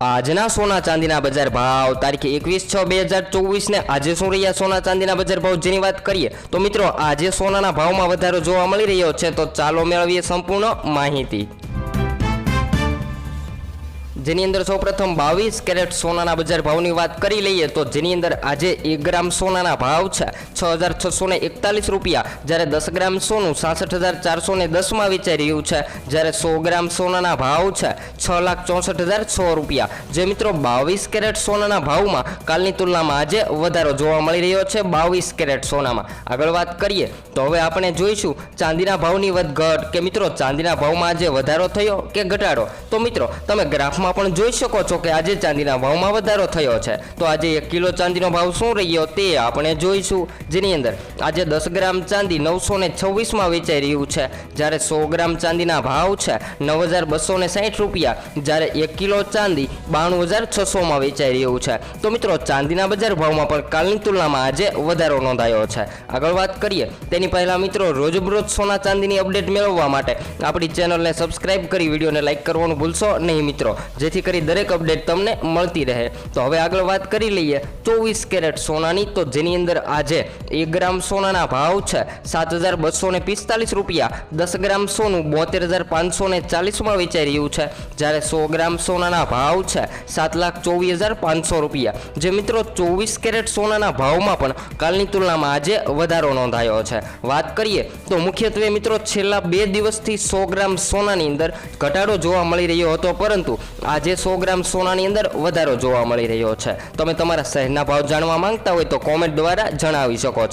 આજના સોના ચાંદીના બજાર ભાવ તારીખ એકવીસ છ બે હજાર ચોવીસને આજે શું રહ્યા સોના ચાંદીના બજાર ભાવ જેની વાત કરીએ તો મિત્રો આજે સોનાના ભાવમાં વધારો જોવા મળી રહ્યો છે તો ચાલો મેળવીએ સંપૂર્ણ માહિતી. જેની અંદર સૌપ્રથમ બાવીસ કેરેટ સોનાના બજાર ભાવની વાત કરી લઈએ તો જેની અંદર આજે એક ગ્રામ સોનાના ભાવ છે. છ હજાર છસો એકતાલીસ રૂપિયા. જ્યારે દસ ગ્રામ સોનું સાસઠ હજાર ચારસો દસમાં વેચાઈ રહ્યું છે. જ્યારે સો ગ્રામ સોનાના ભાવ છે છ લાખ ચોસઠ હજાર છ રૂપિયા. જે મિત્રો બાવીસ કેરેટ સોનાના ભાવમાં કાલની તુલનામાં આજે વધારો જોવા મળી રહ્યો છે બાવીસ કેરેટ સોનામાં. આગળ વાત કરીએ તો હવે આપણે જોઈશું ચાંદીના ભાવની વધઘટ કે મિત્રો ચાંદીના ભાવમાં આજે વધારો થયો કે ઘટાડો? તો મિત્રો, તમે ગ્રાફમાં પણ જોઈ શકો છો કે આજે ચાંદીના ભાવમાં વધારો થયો છે. તો આજે એક કિલો ચાંદીનો ભાવ શું રહ્યો તે આપણે જોઈશું. જેની અંદર આજે દસ ગ્રામ ચાંદી નવસો ને છવ્વીસમાં વેચાઈ રહ્યું છે. જ્યારે સો ગ્રામ ચાંદીના ભાવ છે નવ હજાર બસો ને સાઠ રૂપિયા. જ્યારે એક કિલો ચાંદી બાણું હજાર છસોમાં વેચાઈ રહ્યું છે. તો મિત્રો ચાંદીના બજાર ભાવમાં પણ કાલની તુલનામાં આજે વધારો નોંધાયો છે. આગળ વાત કરીએ તેની પહેલાં મિત્રો રોજબરોજ સોના ચાંદીની અપડેટ મેળવવા માટે આપણી ચેનલને સબસ્ક્રાઇબ કરી વિડીયોને લાઇક કરવાનું ભૂલશો નહીં મિત્રો. જેથી કરી દરેક અપડેટ તમને મળતી રહે. તો હવે આગળ વાત કરી લઈએ ચોવીસ કેરેટ સોનાની. તો જેની અંદર આજે એક ગ્રામ સોનાના ભાવ છે સાત હજાર બસો પિસ્તાલીસ રૂપિયા. દસ ગ્રામ સોનું બોતેર હજાર પાંચસો ચાલીસમાં વેચાઈ રહ્યું છે. જ્યારે સો ગ્રામ સોનાના ભાવ છે સાત લાખ ચોવીસ હજાર પાંચસો રૂપિયા. જે મિત્રો ચોવીસ કેરેટ સોનાના ભાવમાં પણ કાલની તુલનામાં આજે વધારો નોંધાયો છે. વાત કરીએ તો મુખ્યત્વે મિત્રો છેલ્લા બે દિવસથી સો ગ્રામ સોનાની અંદર ઘટાડો જોવા મળી રહ્યો હતો. પરંતુ આજે સો ગ્રામ સોનાની અંદર વધારો જોવા મળી રહ્યો છે. તમે તમારા શહેરના ભાવ જાણવા માંગતા હોય તો કોમેન્ટ દ્વારા જણાવી શકો છો.